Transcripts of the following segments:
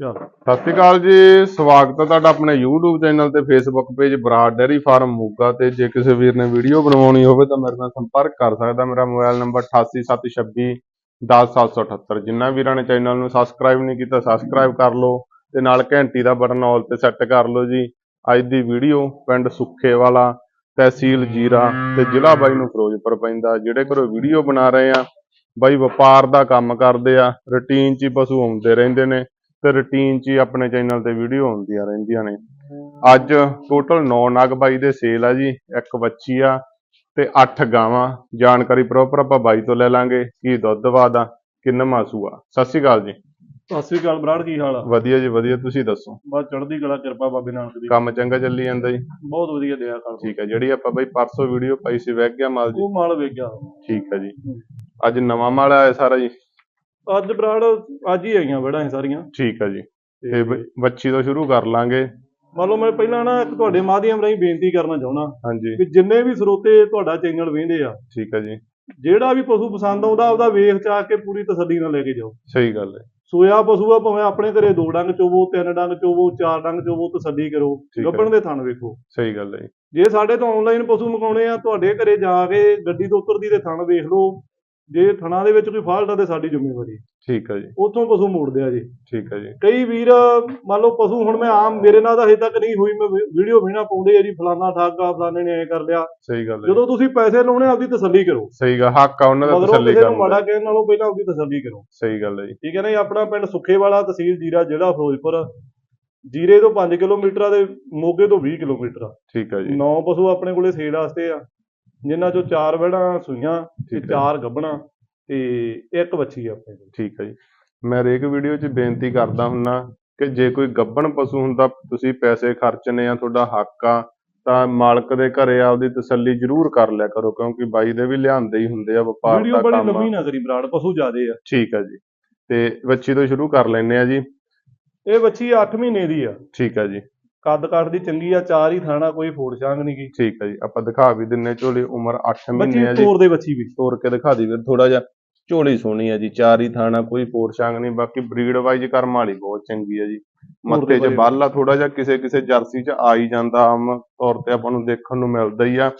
ਸਤਿ ਸ਼੍ਰੀ ਅਕਾਲ ਜੀ, ਸਵਾਗਤ ਹੈ ਤੁਹਾਡਾ ਆਪਣੇ YouTube ਚੈਨਲ ਤੇ Facebook page Brar dairy farm Moga ਤੇ। ਜੇ ਕਿਸੇ ਵੀਰ ਨੇ ਵੀਡੀਓ ਬਣਵਾਉਣੀ ਹੋਵੇ ਤਾਂ ਮੇਰੇ ਨਾਲ ਸੰਪਰਕ ਕਰ ਸਕਦਾ। ਮੇਰਾ ਮੋਬਾਈਲ ਨੰਬਰ 8876 10778 ਜਿਨ੍ਹਾਂ ਵੀਰਾਂ ਨੇ ਚੈਨਲ ਨੂੰ ਸਬਸਕ੍ਰਾਈਬ ਨਹੀਂ ਕੀਤਾ ਸਬਸਕ੍ਰਾਈਬ ਕਰ ਲਓ ਤੇ ਨਾਲ ਘੰਟੀ ਦਾ ਬਟਨ ਆਲ ਤੇ ਸੈੱਟ ਕਰ ਲਓ ਜੀ। ਅੱਜ ਦੀ ਵੀਡੀਓ ਪਿੰਡ ਸੁੱਖੇ ਵਾਲਾ, ਤਹਿਸੀਲ ਜੀਰਾ ਤੇ ਜ਼ਿਲ੍ਹਾ ਬਾਈ ਨੂੰ ਫਿਰੋਜ਼ਪੁਰ ਪੈਂਦਾ, ਜਿਹੜੇ ਘਰੋਂ ਵੀਡੀਓ ਬਣਾ ਰਹੇ ਆ। ਬਾਈ ਵਪਾਰ ਦਾ ਕੰਮ ਕਰਦੇ ਆ, ਰੁਟੀਨ 'ਚ ਹੀ ਪਸ਼ੂ ਆਉਂਦੇ ਰਹਿੰਦੇ ਨੇ। ਤੇ ਰੁਟੀਨ 'ਚ ਹੀ ਆਪਣੇ ਚੈਨਲ ਤੇ ਵੀਡੀਓ ਆਉਂਦੀਆਂ ਰਹਿੰਦੀਆਂ ਨੇ। ਅੱਜ ਟੋਟਲ 9 ਨਗ ਬਾਈ ਦੇ ਸੇਲ ਆ ਜੀ ਇੱਕ ਬੱਚੀ ਆ ਤੇ 8 ਗਾਵਾਂ। ਜਾਣਕਾਰੀ ਪ੍ਰੋਪਰ ਆਪਾਂ ਬਾਈ ਤੋਂ ਲੈ ਲਾਂਗੇ ਕੀ ਦੁੱਧ ਵਾਦਾ ਕਿੰਨਾ ਸੂਆ ਸਤਿ ਸ਼੍ਰੀ ਅਕਾਲ ਜੀ। ਸਤਿ ਸ੍ਰੀ ਅਕਾਲ ਬਰਾੜ ਕੀ ਹਾਲ ਆ? ਵਧੀਆ ਜੀ ਵਧੀਆ ਤੁਸੀਂ ਦੱਸੋ? ਬਸ ਚੜ੍ਹਦੀ ਕਲਾ ਕਿਰਪਾ ਬਾਬੇ ਨਾਨਕ ਦੀ। ਕੰਮ ਚੰਗਾ ਚੱਲੀ ਜਾਂਦਾ ਜੀ? ਬਹੁਤ ਵਧੀਆ ਦਿਆ ਕਰ ਠੀਕ ਹੈ ਜਿਹੜੀ ਆਪਾਂ ਬਾਈ ਪਰਸੋਂ ਵੀਡੀਓ ਪਾਈ ਸੀ ਵੈਗ ਗਿਆ ਮਾਲ ਜੀ? ਉਹ ਮਾਲ ਗਿਆ। ਠੀਕ ਹੈ ਜੀ। ਅੱਜ ਨਵਾਂ ਮਾਲ ਆਇਆ ਸਾਰਾ ਜੀ। ਅੱਜ ਬਰਾੜ ਅੱਜ ਹੀ ਆਈਆਂ ਬੜਾ ਇਹ ਸਾਰੀਆਂ। ਠੀਕ ਹੈ ਜੀ। ਤੇ ਬ- ਬੱਚੀ ਤੋਂ ਸ਼ੁਰੂ ਕਰ ਲਾਂਗੇ। ਮੰਨ ਲਓ ਮੈਂ ਪਹਿਲਾਂ ਨਾ ਇੱਕ ਤੁਹਾਡੇ ਮਾਧਿਅਮ ਰਾਹੀਂ ਬੇਨਤੀ ਕਰਨਾ ਚਾਹੁੰਦਾ। ਹਾਂਜੀ। ਕਿ ਜਿੰਨੇ ਵੀ ਸਰੋਤੇ ਤੁਹਾਡਾ ਚੈਨਲ ਵੇਖਦੇ ਆ ਠੀਕ ਹੈ ਜੀ। ਜਿਹੜਾ ਵੀ ਪਸ਼ੂ ਪਸੰਦ ਆਉਂਦਾ ਉਹਦਾ ਵੇਖ ਚਾ ਕੇ ਪੂਰੀ ਤਸੱਲੀ ਨਾਲ ਲੈ ਕੇ ਜਾਓ। ਸਹੀ ਗੱਲ ਹੈ। ਸੋਇਆ ਪਸ਼ੂ ਆ ਭਾਵੇਂ ਆਪਣੇ ਘਰੇ ਦੋ ਡੰਗ ਚੋਵੋ ਤਿੰਨ ਡੰਗ ਚੋਵੋ ਚਾਰ ਡੰਗ ਚੋਵੋ ਤਸੱਲੀ ਕਰੋ। ਠੀਕ। ਗੱਬਣ ਦੇ ਥਣ ਵੇਖੋ। ਸਹੀ ਗੱਲ ਹੈ ਜੀ। ਜੇ ਸਾਡੇ ਤੋਂ ਆਨਲਾਈਨ ਪਸ਼ੂ ਮੰਗਾਉਣੇ ਆ ਤੁਹਾਡੇ ਘਰੇ ਜਾ ਕੇ ਗੱਡੀ ਤੋਂ ਉਤਰਦੀ ਤੇ ਥਣ ਵੇਖ ਲਓ। ਜੇ ਥਣਾ ਦੇ ਵਿੱਚ ਕੋਈ ਫਾਲਟ ਆ ਤੇ ਸਾਡੀ ਜ਼ਿੰਮੇਵਾਰੀ ਠੀਕ ਹੈ ਜੀ। ਉੱਥੋਂ ਪਸ਼ੂ ਮੋੜਦੇ ਆ ਜੀ। ਠੀਕ ਹੈ ਜੀ। ਕਈ ਵੀਰ ਮੰਨ ਲਓ ਪਸ਼ੂ ਹੁਣ ਮੈਂ ਆਮ ਮੇਰੇ ਨਾਲ ਤਾਂ ਹਜੇ ਤੱਕ ਨਹੀਂ ਹੋਈ ਮੈਂ ਵੀਡੀਓ ਵੀਣਾ ਪਾਉਂਦੇ ਆ ਜੀ ਫਲਾਨਾ ਠਾਕਾ ਫਲਾਣੇ ਨੇ ਐ ਕਰ ਲਿਆ। ਸਹੀ ਗੱਲ ਹੈ ਜਦੋਂ ਤੁਸੀਂ ਪੈਸੇ ਲਾਉਣੇ ਆਪਦੀ ਤਸੱਲੀ ਕਰੋ। ਸਹੀ ਗੱਲ ਹੱਕ ਆ ਉਹਨਾਂ ਦਾ ਤਸੱਲੀ ਕਰਨ ਮਾੜਾ ਕਹਿਣ ਨਾਲੋਂ ਪਹਿਲਾਂ ਆਪਦੀ ਤਸੱਲੀ ਕਰੋ। ਸਹੀ ਗੱਲ ਹੈ ਜੀ। ਠੀਕ ਹੈ ਨਾ ਜੀ ਆਪਣਾ ਪਿੰਡ ਸੁੱਖੇਵਾਲਾ ਤਹਿਸੀਲ ਜੀਰਾ ਜ਼ਿਲ੍ਹਾ ਫਿਰੋਜ਼ਪੁਰ। ਜੀਰੇ ਤੋਂ 5 ਕਿਲੋਮੀਟਰ ਆ ਤੇ ਮੋਗੇ ਤੋਂ 20 ਕਿਲੋਮੀਟਰ ਆ। ਠੀਕ ਹੈ ਜੀ। ਨੌ ਪਸ਼ੂ ਆਪਣੇ ਕੋਲੇ ਸੇਲ ਵਾਸਤੇ ਆ। ਜਿਨ੍ਹਾਂ ਚੋਂ ਚਾਰ ਵੜਾਂ ਸੂਈਆਂ ਤੇ ਚਾਰ ਗੱਭਣਾ ਤੇ ਇੱਕ ਵੱਛੀ ਆ ਆਪਣੇ ਕੋਲ। ਠੀਕ ਹੈ ਜੀ। ਮੈਂ ਹਰੇਕ ਵੀਡੀਓ 'ਚ ਬੇਨਤੀ ਕਰਦਾ ਹੁੰਨਾ ਕਿ ਜੇ ਕੋਈ ਗੱਭਣ ਪਸ਼ੂ ਹੁੰਦਾ ਤੁਸੀਂ ਪੈਸੇ ਖਰਚਨੇ ਆ ਤੁਹਾਡਾ ਹੱਕ ਆ ਤਾਂ ਮਾਲਕ ਦੇ ਘਰੇ ਆਪਦੀ ਤਸੱਲੀ ਜ਼ਰੂਰ ਕਰ ਲਿਆ ਕਰੋ ਕਿਉਂਕਿ ਬਾਈ ਦੇ ਵੀ ਲਿਆਂਦੇ ਹੀ ਹੁੰਦੇ ਆ ਵਪਾਰ ਵੀਡੀਓ ਦਾ ਬੜੀ ਕੰਮ ਆ। ਲੰਮੀ ਨਾ ਕਰੀ ਬਰਾੜ ਪਸ਼ੂ ਜ਼ਿਆਦੇ ਆ। ਠੀਕ ਹੈ ਜੀ। ਤੇ ਬੱਚੀ ਤੋਂ ਸ਼ੁਰੂ ਕਰ ਲੈਨੇ ਆ ਜੀ। ਇਹ ਵੱਛੀ 8 ਮਹੀਨੇ ਦੀ ਆ। ਠੀਕ ਹੈ ਜੀ। ਕੱਦ ਕੱਟ ਦੀ ਚੰਗੀ ਆ ਚਾਰ ਹੀ ਥਾਣਾ ਕੋਈ ਫੋੜ ਛਾਂਗ ਨਹੀਂ ਗੀ। ਠੀਕ ਹੈ ਜੀ ਆਪਾਂ ਦਿਖਾ ਵੀ ਦਿੰਨੇ ਝੋਲੀ ਉਮਰ 8 ਬੱਚੀ ਮਹੀਨੇ ਆ ਜੀ। ਤੋਰ ਦੇ ਬੱਚੀ ਵੀ। ਤੋੜ ਕੇ ਦਿਖਾ ਦੀ ਵੀਰ ਥੋੜਾ ਜਿਹਾ ਝੋਲੀ ਸੋਹਣੀ ਹੈ ਜੀ ਚਾਰ ਹੀ ਥਾਣਾ ਕੋਈ ਪੋਰ ਛਾਂਗ ਨਹੀਂ ਬਾਕੀ ਬਰੀਡ ਵਾਈਜ਼ ਕਰਮ ਵਾਲੀ ਬਹੁਤ ਚੰਗੀ ਹੈ ਜੀ। ਮੱਥੇ 'ਚ। ਬੱਲ ਆ ਥੋੜਾ ਜਿਹਾ ਕਿਸੇ ਕਿਸੇ ਜਰਸੀ 'ਚ ਆ ਹੀ ਜਾਂਦਾ ਆਮ ਤੌਰ ਤੇ ਆਪਾਂ ਨੂੰ ਦੇਖਣ ਨੂੰ ਮਿਲਦਾ ਹੀ ਆ।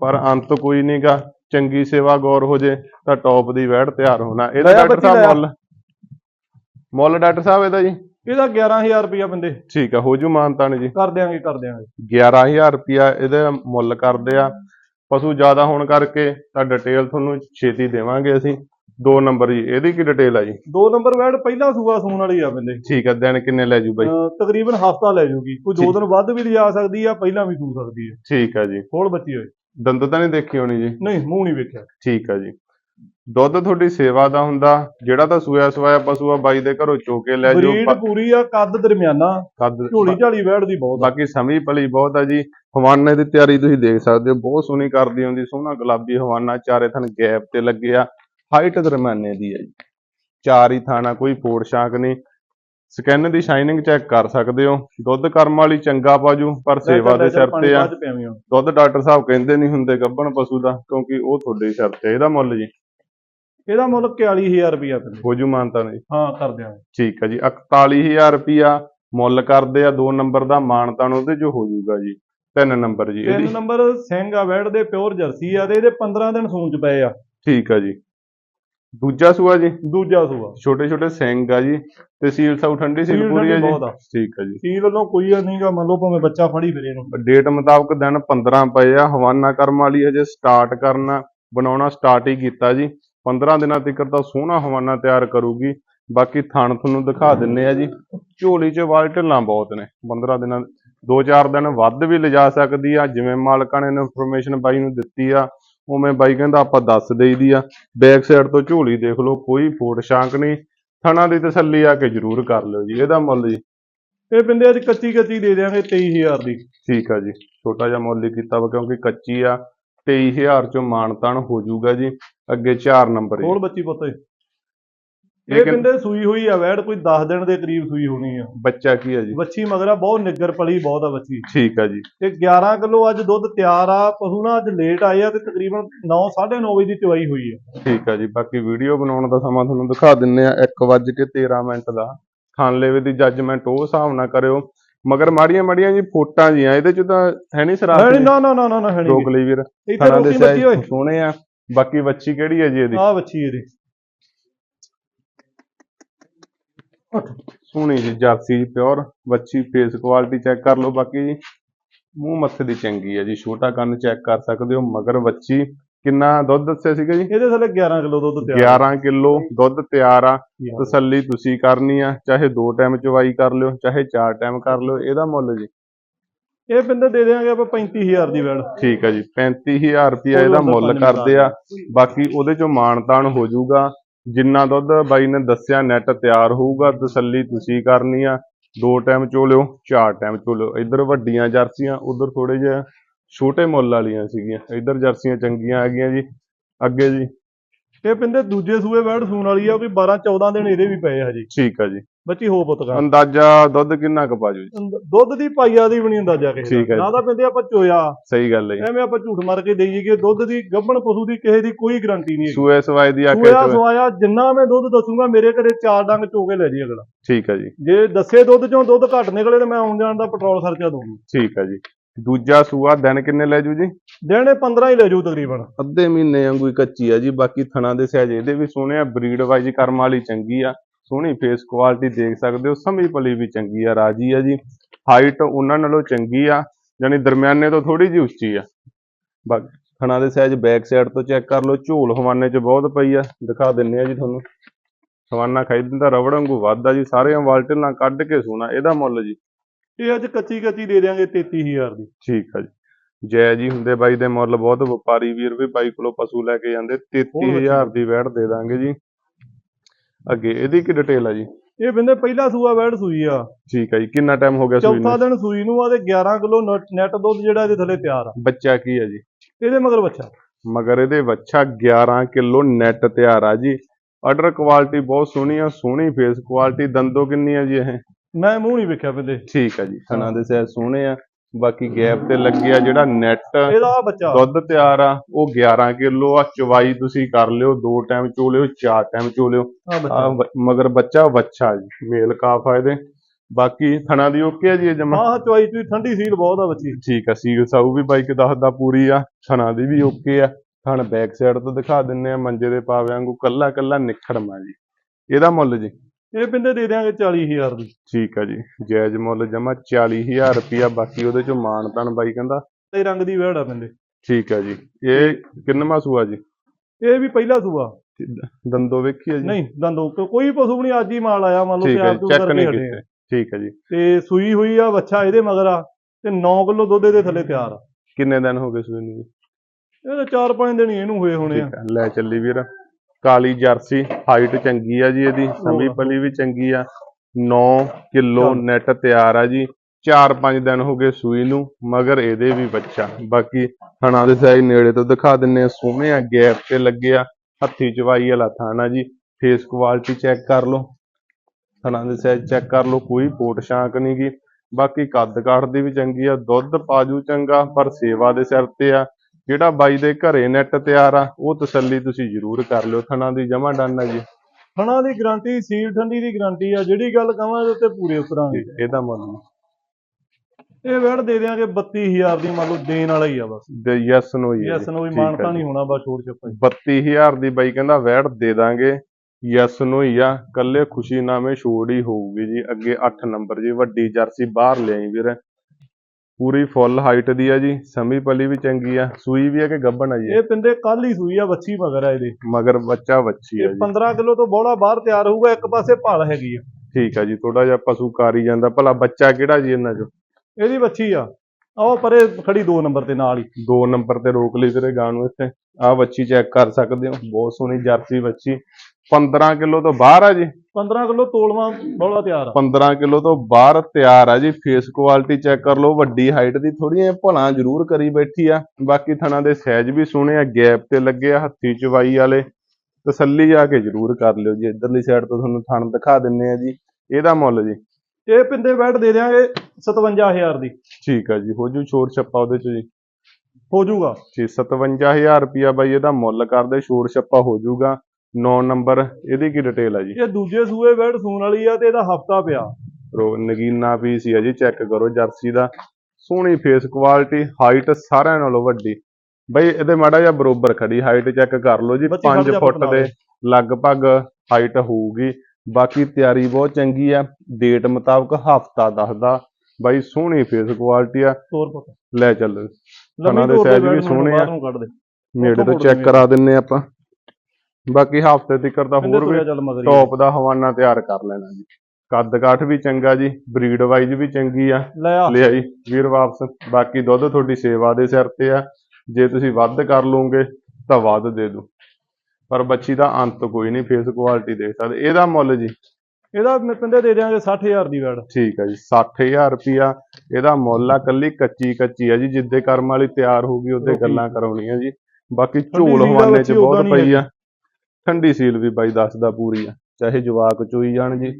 ਪਰ ਅੰਤ ਕੋਈ ਨਹੀਂਗਾ ਚੰਗੀ ਸੇਵਾ ਗੌਰ ਹੋ ਜੇ ਤਾਂ ਟੌਪ ਦੀ ਵਹਿੜ ਤਿਆਰ ਹੋਣਾ। ਇਹਦਾ ਡਾਕਟਰ ਸਾਹਿਬ। ਮੁੱਲ ਮੁੱਲ ਡਾਕਟਰ ਸਾਹਿਬ ਇਹਦਾ ਜੀ। ਇਹਦਾ 11000 ਰੁਪਇਆ ਬੰਦੇ। ਠੀਕ ਆ ਹੋ ਜੂ ਮਾਨਤਾ ਨੇ ਜੀ। ਕਰ ਦਿਆਂਗੇ ਕਰ ਦਿਆਂਗੇ। 11000 ਰੁਪਿਆ ਇਹਦਾ ਮੁੱਲ ਕਰਦੇ ਆ। ਪਸ਼ੂ ਜ਼ਿਆਦਾ ਹੋਣ ਕਰਕੇ ਤਾਂ ਡਿਟੇਲ ਤੁਹਾਨੂੰ ਛੇਤੀ ਦੇਵਾਂਗੇ ਅਸੀਂ। ਦੋ ਨੰਬਰ ਜੀ ਇਹਦੀ ਕੀ ਡਿਟੇਲ ਆ ਜੀ? ਦੋ ਨੰਬਰ ਵੈਡ ਪਹਿਲਾ ਸੂਆ ਸੂਣ ਵਾਲੀ ਆ ਬੰਦੇ। ਠੀਕ ਹੈ ਦਿਨ ਕਿੰਨੇ ਲੈ ਜੂ ਬਾਈ? ਤਕਰੀਬਨ ਹਫਤਾ ਲੈ ਜਾਊਗੀ ਕੋਈ ਦੋ। ਦਿਨ ਵੱਧ ਵੀ ਲਿਜਾ ਸਕਦੀ ਆ ਪਹਿਲਾਂ ਵੀ ਸੂ ਸਕਦੀ ਹੈ ਠੀਕ ਹੈ ਜੀ। ਕੋਲ ਬੱਚੀ ਹੋਈ ਦੰਦ ਤਾਂ ਨਹੀਂ ਦੇਖੀ ਹੋਣੀ ਜੀ? ਨਹੀਂ ਮੂੰਹ ਨਹੀਂ ਵੇਖਿਆ। ਠੀਕ ਹੈ ਜੀ। ਦੁੱਧ ਤੁਹਾਡੀ ਸੇਵਾ ਦਾ ਹੁੰਦਾ ਜਿਹੜਾ ਤਾਂ ਸੂਆ ਸਵਾਇਆ ਪਸ਼ੂ ਆ ਬਾਈ ਦੇ ਘਰੋਂ ਚੋ ਕੇ ਲੈ ਜਾਓ ਬਰੀਡ ਪੂਰੀ ਆ ਕੱਦ ਦਰਮਿਆਨਾ ਕੱਦ- ਝੋਲੀ ਝਾਲੀ ਵੈੜ ਦੀ ਬਹੁਤ ਆ। ਬਾਕੀ ਸਮੀ ਪਲੀ ਬਹੁਤ ਆ ਜੀ ਹਵਾਨੇ ਦੀ ਤਿਆਰੀ ਤੁਸੀਂ ਦੇਖ ਸਕਦੇ ਹੋ ਬਹੁਤ ਸੋਹਣੀ ਕਰਦੀ ਹੁੰਦੀ ਸੋਹਣਾ ਗੁਲਾਬੀ ਹਵਾਨਾ ਚਾਰੇ ਥਣ ਗੈਪ ਤੇ ਲੱਗੇ ਆ ਹਾਈਟ ਦਰਮਿਆਨੇ ਦੀ ਹੈ ਜੀ। ਚਾਰ ਹੀ ਥਾਣਾ ਕੋਈ ਫੋੜ ਸ਼ਾਂਕ ਨਹੀਂ। ਸਕਿਨ ਦੀ ਸ਼ਾਈਨਿੰਗ ਚੈੱਕ ਕਰ ਸਕਦੇ ਹੋ ਦੁੱਧ ਕਰਮ ਵਾਲੀ ਚੰਗਾ ਪਾਜੂ ਪਰ ਸੇਵਾ ਦੇ ਸਿਰ ਤੇ ਆ। ਦੁੱਧ ਡਾਕਟਰ ਸਾਹਿਬ ਕਹਿੰਦੇ ਨਹੀਂ ਹੁੰਦੇ ਗੱਭਣ ਪਸ਼ੂ ਦਾ ਕਿਉਂਕਿ ਉਹ ਤੁਹਾਡੇ ਸਿਰ ਤੇ ਇਹਦਾ ਮੁੱਲ ਜੀ। ਇਹਦਾ ਮੁੱਲ 41000 ਰੁਪਇਆ ਤੇ ਹੋ ਜੂ ਮਾਨਤਾ ਨੇ ਹਾਂ ਕਰ ਦਿਆਂਗੇ। ਠੀਕ ਹੈ ਜੀ 41000 ਰੁਪਿਆ ਮੁੱਲ ਕਰਦੇ ਆ ਦੋ ਨੰਬਰ ਦਾ ਮਾਨਤਾਨ ਉਹਦੇ ਜੋ ਹੋ ਜੂਗਾ ਜੀ ਤਿੰਨ ਨੰਬਰ ਜੀ ਤਿੰਨ ਇਹਦੀ ਨੰਬਰ ਸਿੰਘ ਆ ਵੈੜ ਦੇ ਪਿਓਰ ਜਰਸੀ ਆ ਤੇ ਇਹਦੇ 15 ਦਿਨ ਸੂਣ ਚ ਪਏ ਆ। ਠੀਕ ਆ ਜੀ। ਦੂਜਾ ਸੂਆ ਜੀ? ਦੂਜਾ ਸੂਆ। ਛੋਟੇ ਛੋਟੇ ਸਿੰਘ ਆ ਜੀ ਤੇ ਸੀਲ ਸਾਊ ਠੰਡੀ ਸੀਲ ਪੂਰੀ ਆ ਜੀ। ਠੀਕ ਆ ਜੀ। ਸੀਲ ਵੱਲੋਂ ਕੋਈ ਨਹੀਂਗਾ ਮੰਨ ਲਓ ਭਾਵੇਂ ਬੱਚਾ ਫੜੀ ਫਿਰੇ ਇਹਨੂੰ। ਡੇਟ ਮੁਤਾਬਕ ਦਿਨ 15 ਪਏ ਆ ਹਵਾਨਾ ਕਰਮ ਵਾਲੀ ਹਜੇ ਸਟਾਰਟ ਕਰਨਾ ਬਣਾਉਣਾ ਸਟਾਰਟ ਹੀ ਕੀਤਾ ਜੀ। 15 ਦਿਨਾਂ ਤੱਕ ਤਾਂ ਸੋਹਣਾ ਹਵਾਨਾ ਤਿਆਰ ਕਰੂਗੀ। ਬਾਕੀ ਥਣ ਤੁਹਾਨੂੰ ਦਿਖਾ ਦਿੰਨੇ ਆ ਜੀ। ਝੋਲੀ 'ਚ ਵਾਲ ਢਿੱਲਾਂ ਬਹੁਤ ਨੇ। 15 ਦਿਨਾਂ ਦੋ ਚਾਰ ਦਿਨ ਵੱਧ ਵੀ ਲਿਜਾ ਸਕਦੀ ਆ। ਜਿਵੇਂ ਮਾਲਕਾਂ ਨੇ ਇਨਫੋਰਮੇਸ਼ਨ ਬਾਈ ਨੂੰ ਦਿੱਤੀ ਆ ਉਵੇਂ ਬਾਈ ਕਹਿੰਦਾ ਆਪਾਂ ਦੱਸ ਦੇਈਦੀ ਆ। ਬੈਕ ਸਾਈਡ ਤੋਂ ਝੋਲੀ ਦੇਖ ਲਓ ਕੋਈ ਫੋੜ ਸ਼ਾਂਕ ਨਹੀਂ। ਥਣਾ ਦੀ ਤਸੱਲੀ ਆ ਕੇ ਜ਼ਰੂਰ ਕਰ ਲਿਓ ਜੀ। ਇਹਦਾ ਮੁੱਲ ਜੀ। ਇਹ ਪਿੰਦੇ ਅੱਜ ਕੱਚੀ ਕੱਚੀ ਦੇ ਦਿਆਂਗੇ 23000 ਦੀ। ਠੀਕ ਆ ਜੀ। ਛੋਟਾ ਜਿਹਾ ਮੁੱਲ ਹੀ ਕੀਤਾ ਵਾ ਕਿਉਂਕਿ ਕੱਚੀ ਆ। 23000 ਚੋਂ ਮਾਨਤਾਨ ਹੋ ਜਾਊਗਾ ਜੀ। ਅੱਗੇ 4 ਨੰਬਰ ਕੋਲ ਬੱਚੀ ਪੁੱਤੇ ਇਹ? ਇਹ ਕਿ- ਪਿੰਦੇ ਸੂਈ ਹੋਈ ਆ ਵੈੜ ਕੋਈ 10 ਦਿਨ ਦੇ ਕਰੀਬ ਸੂਈ ਹੋਣੀ ਆ। ਬੱਚਾ ਕੀ ਆ ਜੀ? ਬੱਚੀ ਮਗਰਾ ਬਹੁਤ ਨਿੱਗਰ ਪਲੀ ਬਹੁਤ ਆ ਬੱਚੀ ਠੀਕ ਆ ਜੀ। ਤੇ 11 ਕਿਲੋ ਅੱਜ ਦੁੱਧ ਤਿਆਰ ਆ ਪਸ਼ੂ ਨਾ ਅੱਜ ਲੇਟ ਆਏ ਆ ਤੇ ਤਕਰੀਬਨ 9 9:30 ਵਜੇ ਦੀ ਚਵਾਈ ਹੋਈ ਆ। ਠੀਕ ਆ ਜੀ। ਬਾਕੀ ਵੀਡੀਓ ਬਣਾਉਣ ਦਾ ਸਮਾਂ ਤੁਹਾਨੂੰ ਦਿਖਾ ਦਿੰਨੇ ਆ। 1 ਵੱਜ ਕੇ 13 ਮਿੰਟ ਦਾ। ਖਾਨਲੇਵੇ ਦੀ ਜੱਜਮੈਂਟ ਉਹ ਹਿਸਾਬ ਨਾਲ ਕਰਿਓ। ਮਗਰ ਮਾੜੀਆਂ ਮਾੜੀਆਂ ਜੀ ਫੋਟਾਂ ਜੀਆਂ ਇਹਦੇ ਚ ਤਾਂ ਹੈ ਨਹੀਂ ਸਰਾਸੀ ਨਹੀਂ ਨਾ ਨਾ ਨਾ ਨਾ ਹੈ ਰੋਕ ਨਹੀਂ ਲਈ ਵੀਰ ਇੱਥੇ ਰੋਕੀ ਬੱਚੀ ਓਏ। ਸੋਹਣੇ ਆ। ਬਾਕੀ ਵੱਛੀ ਕਿਹੜੀ ਹੈ ਜੀ ਇਹਦੀ? ਆ ਬੱਚੀ ਇਹਦੀ। ਸੋਹਣੀ ਜੀ ਜਰਸੀ ਪਿਓਰ। ਵੱਛੀ ਫੇਸ ਕੁਆਲਿਟੀ ਚੈੱਕ ਕਰ ਲਓ ਬਾਕੀ ਜੀ। ਮੂੰਹ ਮੱਥੇ ਦੀ ਚੰਗੀ ਹੈ ਜੀ। ਛੋਟਾ ਕੰਨ ਚੈੱਕ ਕਰ ਸਕਦੇ ਹੋ। ਮਗਰ ਵੱਛੀ ਕਿੰਨਾ ਦੁੱਧ ਦੱਸਿਆ ਸੀਗਾ ਜੀ? ਇਹਦੇ ਥੱਲੇ 11 ਕਿਲੋ ਦੁੱਧ ਤਿਆਰ 11 ਕਿਲੋ ਦੁੱਧ ਤਿਆਰ ਆ। ਤਸੱਲੀ ਤੁਸੀਂ ਕਰਨੀ ਆ ਚਾਹੇ ਦੋ ਟਾਈਮ ਚਵਾਈ ਕਰ ਲਿਓ ਚਾਹੇ ਚਾਰ ਟਾਈਮ ਕਰ ਲਿਓ ਇਹਦਾ ਮੁੱਲ ਜੀ। ਇਹ ਪਿੰਡ ਦੇ ਦੇਵਾਂਗੇ ਆਪਾਂ 35000 ਦੀ ਵੈੜ ਠੀਕ ਆ ਜੀ 35000 ਰੁਪਿਆ ਇਹਦਾ ਮੁੱਲ ਕਰਦੇ ਆ। ਬਾਕੀ ਉਹਦੇ ਚੋਂ ਮਾਨਤਾਨ ਹੋ ਜਾਊਗਾ। ਜਿੰਨਾ ਦੁੱਧ ਬਾਈ ਨੇ ਦੱਸਿਆ ਨੈਟ ਤਿਆਰ ਹੋਊਗਾ ਤਸੱਲੀ ਤੁਸੀਂ ਕਰਨੀ ਆ। ਦੋ ਟਾਈਮ ਚੋ ਲਿਓ ਚਾਰ ਟਾਈਮ ਚੋ ਲਿਓ। ਇੱਧਰ ਵੱਡੀਆਂ ਜਰਸੀਆਂ ਉਧਰ ਥੋੜੇ ਜਿਹਾ ਛੋਟੇ ਮੁੱਲ ਵਾਲੀਆਂ ਸੀਗੀਆਂ। ਇੱਧਰ ਜਰਸੀਆਂ ਚੰਗੀਆਂ ਆ ਗਈਆਂ ਜੀ। ਅੱਗੇ ਜੀ। ਇਹ ਪਿੰਡੇ ਦੂਜੇ ਸੂਏ ਵੈੜ ਸੂਣ ਵਾਲੀ ਆ ਕੋਈ 12 14 ਦਿਨ ਇਹਦੇ ਵੀ ਪਏ ਆ ਹਜੇ। ਠੀਕ ਆ ਜੀ। ਬੱਚੀ ਹੋ ਪੁੱਤ ਕਰ। ਅੰਦਾਜ਼ਾ ਦੁੱਧ ਕਿੰਨਾ ਕੁ ਪਾਜੂ ਜੀ ਦੁੱਧ ਦੀ ਪਾਈਆ ਦੀ ਵੀ ਨਹੀਂ ਅੰਦਾਜ਼ਾ ਕਿਸੇ ਹੈ ਦਾ ਨਾ ਤਾਂ ਪਿੰਡੇ ਆਪਾਂ ਚੋਇਆ। ਸਹੀ ਗੱਲ ਹੈ ਐਵੇਂ ਆਪਾਂ ਝੂਠ ਮਾਰ ਕੇ ਦੇਈਏ ਕਿ ਦੁੱਧ ਦੀ ਗੱਭਣ ਪਸ਼ੂ ਦੀ ਕਿਸੇ ਦੀ ਕੋਈ ਗਾਰੰਟੀ ਨਹੀਂ ਹੈਗੀ। ਸੂਏ ਸਵਾਈ ਦੀ ਆਖੇ ਸੂਇਆ ਚ ਸਵਾਇਆ ਜਿੰਨਾ ਮੈਂ ਦੁੱਧ ਦੱਸੂਗਾ ਮੇਰੇ ਘਰੇ ਚਾਰ ਡੰਗ ਚੋ ਕੇ ਲੈ ਜੀ ਅਗਲਾ। ਠੀਕ ਆ ਜੀ। ਜੇ ਦੱਸੇ ਦੁੱਧ ਚੋਂ ਦੁੱਧ ਘੱਟ ਨਿਕਲੇ ਤੇ ਮੈਂ ਆਉਣ ਜਾਣ ਦਾ ਪੈਟਰੋਲ ਖਰਚਾ ਦਊਂਗਾ। ਠੀਕ ਆ ਜੀ। ਦੂਜਾ ਸੂਆ ਦਿਨ ਕਿੰਨੇ ਲੈ ਜੂ ਜੀ? ਦਿਨੇ 15 ਹੀ ਲੈ ਜਾਊ ਤਕਰੀਬਨ। ਅੱਧੇ ਮਹੀਨੇ ਵਾਂਗੂ ਹੀ ਕੱਚੀ ਆ ਜੀ ਬਾਕੀ ਥਣਾ ਦੇ ਸਹਿਜ ਇਹਦੇ ਵੀ ਸੋਹਣੇ ਆ ਬਰੀਡ ਵਾਈਜ਼ ਕਰਮ ਵਾਲੀ ਚੰਗੀ ਆ ਸੋਹਣੀ ਫੇਸ ਕੁਆਲਿਟੀ ਦੇਖ ਸਕਦੇ ਹੋ ਸਮੀ ਪਲੀ ਵੀ ਚੰਗੀ ਆ ਰਾਜੀ ਆ ਜੀ। ਹਾਈਟ ਉਹਨਾਂ ਨਾਲੋਂ ਚੰਗੀ ਆ ਯਾਨੀ ਦਰਮਿਆਨੇ ਤੋਂ ਥੋੜੀ ਜਿਹੀ ਉੱਚੀ ਆ। ਬਾਕੀ ਥਣਾ ਦੇ ਸਹਿਜ ਬੈਕ ਸਾਈਡ ਤੋਂ ਚੈੱਕ ਕਰ ਲਓ ਝੋਲ ਹਵਾਨੇ 'ਚ ਬਹੁਤ ਪਈ ਆ ਦਿਖਾ ਦਿੰਨੇ ਆ ਜੀ ਤੁਹਾਨੂੰ। ਹਵਾਨਾ ਖਾਈ ਦਿੰਦਾ ਰਬੜ ਵਾਂਗੂ ਵੱਧਦਾ ਜੀ ਸਾਰੇ ਵਾਲਟਲਾਂ ਕੱਢ ਕੇ ਸੋਨਾ ਇਹਦਾ ਮੁੱਲ ਜੀ ਇਹ ਅੱਜ ਕੱਚੀ ਕੱਚੀ ਦੇ ਦਿਆਂਗੇ 33000 ਦੀ। ਠੀਕ ਆ ਜੀ। ਜੈ ਜੀ ਹੁੰਦੇ ਬਾਈ ਦੇ ਮੁੱਲ ਬਹੁਤ ਵਪਾਰੀ ਵੀਰ ਵੀ ਬਾਈ ਕੋਲੋਂ ਪਸ਼ੂ ਲੈ ਕੇ ਜਾਂਦੇ 33000 ਦੀ ਵੈੜ ਦੇ ਦਾਂਗੇ ਜੀ। ਅੱਗੇ ਇਹਦੀ ਕੀ ਡਿਟੇਲ ਆ ਜੀ? ਇਹ ਬਿੰਦੇ ਪਹਿਲਾ ਸੂਆ ਵੈੜ ਸੂਈ ਆ। ਠੀਕ ਆ ਜੀ ਕਿੰਨਾ ਟਾਈਮ ਹੋ ਗਿਆ ਸੂਈ ਚੌਥਾ ਨੂੰ? ਦਿਨ ਸੂਈ ਨੂੰ ਆ ਤੇ 11 ਕਿਲੋ ਨੈਟ ਦੁੱਧ ਜਿਹੜਾ ਇਹਦੇ ਥੱਲੇ ਤਿਆਰ ਆ। ਬੱਚਾ ਕੀ ਆ ਜੀ? ਇਹਦੇ ਮਗਰ ਬੱਚਾ। ਮਗਰ ਇਹਦੇ ਬੱਚਾ 11 ਕਿਲੋ ਨੈਟ ਤਿਆਰ ਆ ਜੀ। ਆਰਡਰ ਕੁਆਲਿਟੀ ਬਹੁਤ ਸੋਹਣੀ ਆ ਸੋਹਣੀ ਫੇਸ ਕੁਆਲਿਟੀ ਦੰਦੋ ਕਿੰਨੀ ਆ ਜੀ ਇਹ? ਮੈਂ ਮੂੰਹ ਨਹੀਂ ਵੇਖਿਆ ਬਿੰਦੇ ਠੀਕ ਆ ਜੀ ਥਣਾ ਦੇ ਸਹਿ ਸੋਹਣੇ ਆ ਬਾਕੀ ਗੈਪ ਤੇ ਲੱਗਿਆ ਜਿਹੜਾ ਨੈਟ ਇਹਦਾ ਬੱਚਾ। ਦੁੱਧ ਤਿਆਰ ਆ ਉਹ 11 ਕਿਲੋ ਆ ਚਵਾਈ ਤੁਸੀਂ ਕਰ ਲਿਓ ਦੋ ਟਾਈਮ ਚੋ ਲਿਓ ਚਾਰ ਟਾਈਮ ਚੋ ਲਿਓ ਆ ਆ ਬੱਚਾ ਵ- ਮਗਰ ਬੱਚਾ ਵੱਛਾ ਜੀ ਮੇਲ ਕਾਫ ਆ ਇਹਦੇ। ਬਾਕੀ ਥਣਾ ਦੀ ਓਕੇ ਆ ਜੀ ਇਹ ਜਮਾ? ਹਾਂ ਚਵਾਈ ਚੂਈ ਠੰਡੀ ਸੀਲ ਬਹੁਤ ਆ ਬੱਚੀ। ਠੀਕ ਆ ਸੀਲ ਸਾਊ ਵੀ ਬਾਈਕ ਦੱਸਦਾ ਪੂਰੀ ਆ ਥਣਾ ਦੀ ਵੀ ਓਕੇ ਆ। ਥਣ ਬੈਕ ਸਾਈਡ ਤੋਂ ਦਿਖਾ ਦਿੰਨੇ ਆ ਮੰਜੇ ਦੇ ਪਾਵੇ ਵਾਂਗੂ ਕੱਲਾ ਕੱਲਾ ਨਿਖੜਮਾ ਜੀ। ਇਹਦਾ ਮੁੱਲ ਜੀ ਇਹ ਬਿੰਦੇ ਦੇ ਦਿਆਂਗੇ 40000 ਦੀ। ਠੀਕ ਆ ਜੀ ਜਾਇਜ਼ ਮੁੱਲ ਜਮਾ 40000 ਰੁਪਿਆ ਬਾਕੀ ਉਹਦੇ ਚੋਂ ਮਾਣ ਤਾਣ ਬਾਈ ਕਹਿੰਦਾ। ਤੇ ਰੰਗ ਦੀ ਆ ਬਿੰਦੇ ਠੀਕ ਆ ਜੀ ਇਹ ਕਿੰਨਵਾਂ ਸੂਆ ਜੀ? ਇਹ ਵੀ ਪਹਿਲਾ ਸੂਆ। ਦੰਦੋ ਵੇਖੀ ਆ ਜੀ? ਨਹੀਂ ਦੰਦੋ ਕੋਈ ਪਸ਼ੂ ਨਹੀਂ ਅੱਜ ਹੀ ਮਾਲ ਆਇਆ ਮੰਨ ਲਓ ਪਿਆਰ ਤੂੰ ਚੈੱਕ ਕਰਕੇ ਨਹੀਂ ਹਟੇ ਠੀਕ ਹੈ ਜੀ। ਤੇ ਸੂਈ ਹੋਈ ਆ ਬੱਚਾ ਇਹਦੇ ਮਗਰ ਆ ਤੇ 9 ਕਿਲੋ ਦੁੱਧ ਇਹਦੇ ਥੱਲੇ ਤਿਆਰ ਆ। ਕਿੰਨੇ ਦਿਨ ਹੋ ਗਏ ਸੂਈ ਨੂੰ ਜੀ? ਇਹ ਤਾਂ 4-5 ਦਿਨ ਹੀ ਇਹਨੂੰ ਹੋਏ ਹੋਣੇ ਆ ਲੈ ਚੱਲੀ ਵੀਰ। ਕਾਲੀ ਜਰਸੀ ਹਾਈਟ ਚੰਗੀ ਆ ਜੀ ਇਹਦੀ ਸਮੀ ਪਲੀ ਵੀ ਚੰਗੀ ਆ। 9 ਕਿਲੋ। ਨੈਟ ਤਿਆਰ ਆ ਜੀ। 4-5 ਦਿਨ ਹੋ ਗਏ ਸੂਈ ਨੂੰ ਮਗਰ ਇਹਦੇ ਵੀ ਬੱਚਾ। ਬਾਕੀ ਥਣਾ ਦੇ ਸਾਈਜ਼ ਨੇੜੇ ਤੋਂ ਦਿਖਾ ਦਿੰਨੇ ਆ ਸੋਹਣੇ ਆ ਗੈਪ ਤੇ ਲੱਗੇ ਆ ਹੱਥੀ ਚਵਾਈ ਵਾਲਾ ਥਾਣਾ ਜੀ। ਫੇਸ ਕੁਆਲਿਟੀ ਚੈੱਕ ਕਰ ਲਓ। ਥਣਾ ਦੇ ਸਾਈਜ਼ ਚੈੱਕ ਕਰ ਲਓ ਕੋਈ ਪੋਟ ਸ਼ਾਂਕ ਨਹੀਂ ਗੀ। ਬਾਕੀ ਕੱਦ ਕਾਠ ਦੀ ਵੀ ਚੰਗੀ ਆ ਦੁੱਧ ਪਾਜੂ ਚੰਗਾ ਪਰ ਸੇਵਾ ਦੇ ਸਿਰ ਤੇ ਆ। ਜਿਹੜਾ ਬਾਈ ਦੇ ਘਰੇ ਨੈਟ ਤਿਆਰ ਆ ਉਹ ਤਸੱਲੀ ਤੁਸੀਂ ਜ਼ਰੂਰ ਕਰ ਲਿਓ ਥਣਾ ਦੀ ਜਮਾ ਡਨ ਆ ਜੀ। ਫਣਾ ਦੀ ਗਾਰੰਟੀ ਸੀਲ ਠੰਡੀ ਦੀ ਗਾਰੰਟੀ ਆ ਜਿਹੜੀ ਗੱਲ ਕਵਾਂ ਇਹਦੇ ਉੱਤੇ ਪੂਰੇ ਉਤਰਾਂਗੇ। ਇਹਦਾ ਮੁੱਲ ਇਹ ਵੈੜ ਦੇ ਦਿਆਂਗੇ 32000 ਦੀ ਮੰਨ ਲਓ ਦੇਣ ਵਾਲਾ ਹੀ ਆ ਬਸ। ਯੈਸ ਨੋ ਹੀ ਹੈ ਯਸ ਨੂੰ ਆ ਮਾਨਤਾ। ਨਹੀਂ ਹੋਣਾ ਬਸ ਛੋੜ ਛੱਪਾ ਹੀ 32000 ਦੀ ਬਾਈ ਕਹਿੰਦਾ ਵੈੜ ਦੇ ਦਾਂਗੇ ਯੈਸ ਨੋ ਹੀ ਆ ਕੱਲੇ ਖੁਸ਼ੀਨਾਮੇ ਛੋੜ ਹੀ ਹੋਊਗੀ ਜੀ ਅੱਗੇ 8 ਨੰਬਰ ਜੀ ਵੱਡੀ ਜਰਸੀ ਬਾਹਰ ਲਿਆਈ ਵੀਰ। ਪੂਰੀ ਫੁੱਲ ਹਾਈਟ ਦੀ ਆ ਜੀ ਸਮੀ ਪਲੀ ਵੀ ਚੰਗੀ ਆ ਸੂਈ ਵੀ ਆ ਕਿ ਗੱਭਣ ਆ ਜੀ? ਇਹ ਪਿੰਦੇ ਕੱਲ ਹੀ ਸੂਈ ਆ ਵੱਛੀ ਮਗਰ ਆ ਇਹਦੇ। ਮਗਰ ਬੱਚਾ ਵੱਛੀ ਆ ਇਹ ਜੀ। 15 ਕਿਲੋ ਤੋਂ ਬੋਲਾ ਬਾਹਰ ਤਿਆਰ ਹੋਊਗਾ ਇੱਕ ਪਾਸੇ ਭਾਲ ਹੈਗੀ ਆ। ਠੀਕ ਆ ਜੀ ਥੋੜਾ ਜਿਹਾ ਪਸ਼ੂ ਕਾਰੀ ਜਾਂਦਾ ਭਲਾ ਬੱਚਾ ਕਿਹੜਾ ਜੀ ਇਹਨਾਂ ਚੋਂ? ਇਹਦੀ ਵੱਛੀ ਆ। ਆਹ ਪਰੇ ਖੜੀ 2 ਨੰਬਰ ਤੇ ਨਾਲ ਹੀ। ਦੋ ਨੰਬਰ ਤੇ ਰੋਕ ਲਈ ਤੇਰੇ ਗਾਂ ਨੂੰ ਇੱਥੇ। ਆ ਬੱਚੀ ਚੈੱਕ ਕਰ ਸਕਦੇ ਹੋ ਬਹੁਤ ਸੋਹਣੀ ਜਰਸੀ ਬੱਚੀ 15 ਕਿਲੋ ਤੋਂ ਬਾਹਰ ਆ ਜੀ। 15 ਕਿਲੋ ਤੋਲਵਾ ਬੋਲਾ ਤਿਆਰ ਆ। 15 ਕਿਲੋ ਤੋਂ ਬਾਹਰ ਤਿਆਰ ਆ ਜੀ। ਫੇਸ ਕੁਆਲਿਟੀ ਚੈੱਕ ਕਰ ਲਓ। ਵੱਡੀ ਹਾਈਟ ਦੀ ਥੋੜੀਆਂ ਭਲਾਂ ਜ਼ਰੂਰ ਕਰੀ ਬੈਠੀ ਆ। ਬਾਕੀ ਥਣਾ ਦੇ ਸਾਈਜ਼ ਵੀ ਸੋਹਣੇ ਆ। ਗੈਪ ਤੇ ਲੱਗੇ ਆ ਹੱਥੀ ਚਵਾਈ ਵਾਲੇ। ਤਸੱਲੀ ਆ ਕੇ ਜ਼ਰੂਰ ਕਰ ਲਿਓ ਜੀ। ਇਧਰਲੀ ਸਾਈਡ ਤੋਂ ਤੁਹਾਨੂੰ ਥਣ ਦਿਖਾ ਦਿੰਨੇ ਆ ਜੀ। ਇਹਦਾ ਮੁੱਲ ਜੀ। ਇਹ ਪਿੰਦੇ ਬੈਡ ਦੇ ਦਿਆਂਗੇ 57000 ਦੀ। ਠੀਕ ਆ ਜੀ। ਹੋ ਜੂ ਛੋੜ ਛੱਪਾ ਉਹਦੇ ਚ ਜੀ। ਹੋ ਜਾਊਗਾ ਜੀ 57000 ਰੁਪਿਆ ਬਾਈ ਇਹਦਾ ਮੁੱਲ ਕਰਦੇ। ਛੋੜ ਛੱਪਾ ਹੋ ਜਾਊਗਾ 9 ਨੰਬਰ ਇਹਦੀ ਕੀ ਡਿਟੇਲ ਆ ਜੀ? ਇਹ ਦੂਜੇ ਸੂਏ ਬੈਡ ਸੂਣ ਵਾਲੀ ਆ ਤੇ ਇਹਦਾ ਹਫਤਾ ਪਿਆ। ਰੋ ਨਗੀਨਾ ਪੀਸ ਆ ਜੀ ਚੈੱਕ ਕਰੋ ਜਰਸੀ ਦਾ। ਸੋਹਣੀ ਫੇਸ ਕੁਆਲਿਟੀ ਹਾਈਟ ਸਾਰਿਆਂ ਨਾਲੋਂ ਵੱਡੀ। ਬਈ ਇਹਦੇ ਮਾੜਾ ਜਿਹਾ ਬਰੋਬਰ ਖੜੀ ਹਾਈਟ ਚੈੱਕ ਕਰ ਲਓ ਜੀ ਬੱਚੀ ਖੜ 5 ਜਾ ਫੁੱਟ ਦੇ। ਲਗਭਗ ਹਾਈਟ ਹੋਊਗੀ। ਬਾਕੀ ਤਿਆਰੀ ਬਹੁਤ ਚੰਗੀ ਆ। ਡੇਟ ਮੁਤਾਬਕ ਹਫਤਾ ਦੱਸਦਾ। ਬਾਈ ਸੋਹਣੀ ਫੇਸ ਕੁਆਲਿਟੀ ਆ। ਲੈ ਚੱਲ। ਲੰਮੀ ਦੇ size ਵੀ ਸੋਹਣੇ ਆ। ਨੇੜੇ ਤੋਂ ਚੈੱਕ। ਕਰਾ ਦਿੰਨੇ ਆਪਾਂ। ਬਾਕੀ ਹਫ਼ਤੇ ਤੱਕ ਤਾਂ ਹੋਰ ਵੀ ਟੌਪ ਦਾ ਹਵਾਨਾ ਤਿਆਰ ਕਰ ਲੈਣਾ ਜੀ। ਕੱਦ ਕਾਠ ਵੀ ਚੰਗਾ ਜੀ ਬਰੀਡ ਵਾਈਜ਼ ਵੀ ਚੰਗੀ ਆ। ਲੈ ਆ। ਲਿਆਈ ਵੀਰ ਵਾਪਸ। ਬਾਕੀ ਦੁੱਧ ਤੁਹਾਡੀ ਸੇਵਾ ਦੇ ਸਿਰ ਤੇ ਆ। ਜੇ ਤੁਸੀਂ ਵੱਧ ਕਰ ਲਓਗੇ ਤਾਂ ਵੱਧ ਦੇ ਦੂ ਪਰ ਬੱਚੀ ਦਾ ਅੰਤ ਕੋਈ ਨਹੀਂ ਫੇਸ ਕੁਆਲਿਟੀ ਦੇਖ ਸਕਦੇ। ਇਹਦਾ ਮੁੱਲ ਜੀ? ਇਹਦਾ ਮੈਂ ਪਿੰਡੇ ਦੇ ਦਿਆਂਗੇ 60000 ਦੀ ਬੈਡ। ਠੀਕ ਹੈ ਜੀ 60000 ਰੁਪਿਆ ਇਹਦਾ ਮੁੱਲ ਆ ਕੱਲੀ ਕੱਚੀ ਕੱਚੀ ਆ ਜੀ ਜਿੱਦੇ ਕਰਮ ਵਾਲੀ ਤਿਆਰ ਹੋਊਗੀ ਉਹਦੇ Okay. ਗੱਲਾਂ ਕਰਾਉਣੀਆਂ ਜੀ। ਬਾਕੀ ਝੋਲ ਹਵਾਨੇ ਚ ਬਹੁਤ ਪਈ ਆ। ਠੰਡੀ ਸੀਲ ਵੀ ਬਾਈ ਦੱਸਦਾ ਪੂਰੀ ਆ ਚਾਹੇ ਜਵਾਕ ਚੋਈ ਜਾਣ ਜੀ।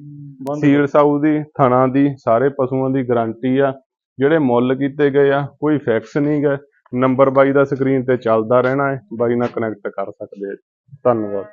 ਸੀਲ ਸਾਊ ਦੀ ਥਣਾ ਦੀ ਸਾਰੇ ਪਸ਼ੂਆਂ ਦੀ ਗਾਰੰਟੀ ਆ। ਜਿਹੜੇ ਮੁੱਲ ਕੀਤੇ ਗਏ ਆ ਕੋਈ ਫਿਕਸ ਨਹੀਂ ਗਾ। ਨੰਬਰ ਬਾਈ ਦਾ ਸਕਰੀਨ ਤੇ ਚੱਲਦਾ ਰਹਿਣਾ ਹੈ ਬਾਈ ਨਾਲ ਕਨੈਕਟ ਕਰ ਸਕਦੇ ਆ ਧੰਨਵਾਦ।